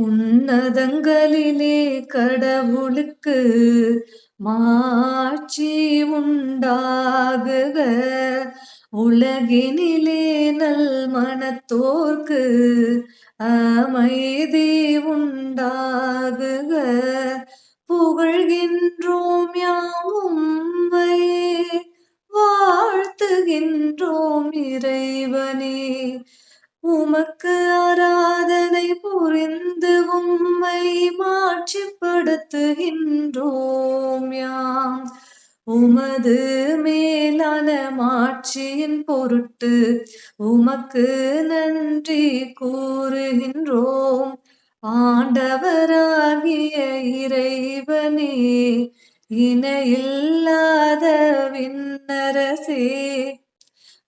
உன்னதங்களிலே கடவுளுக்கு மாட்சி உண்டாகுக. உலகினிலே நல் மனத்தோர்க்கு அமைதி உண்டாகுக. புகழ்கின்றோம் யாவும் வாழ்த்துகின்றோம் இறைவனே. உமக்கு ஆராதனை புரிந்து உம்மை மாட்சிப்படுத்துகின்றோம் யாம். உமது மேலான மாட்சியின் பொருட்டு உமக்கு நன்றி கூறுகின்றோம். ஆண்டவராகிய இறைவனே இணையில்லாத விண்ணரசே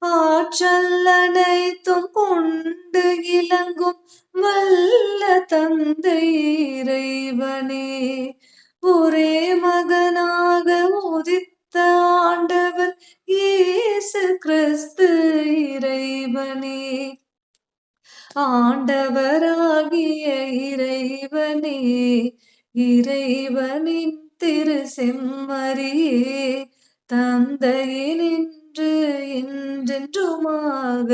ஆற்றல் அனைத்தும் கொண்டு இலங்கும் வல்ல தந்தை இறைவனே. ஒரே மகனாக உதித்த ஆண்டவர் இயேசு கிறிஸ்து இறைவனே. ஆண்டவராகிய இறைவனே இறைவனின் திரு செம்மறியே என்று என்றென்றுமாக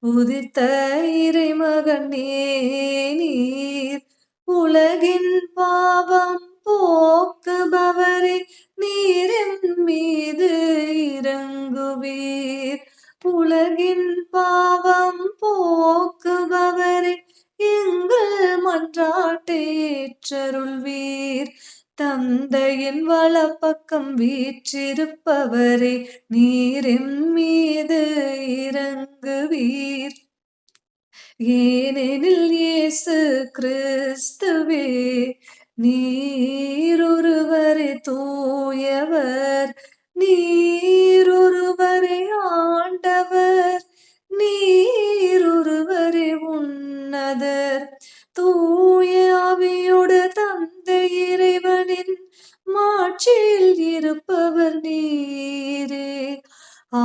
உதித்த இறைமகனே நீர் உலகின் பாவம் போக்குபவரே நீரின் மீது இறங்குவீர். உலகின் பாவம் போக்குபவரே எங்கள் மன்றாட்டேற்றருள்வீர். தந்தையின் வலப்பக்கம் வீற்றிருப்பவரே நீரின் மீது இறங்குவீர். ஏனெனில் இயேசு கிறிஸ்துவே நீரொருவரே தூயவர். நீர் இருப்பவர் நீரே. ஆ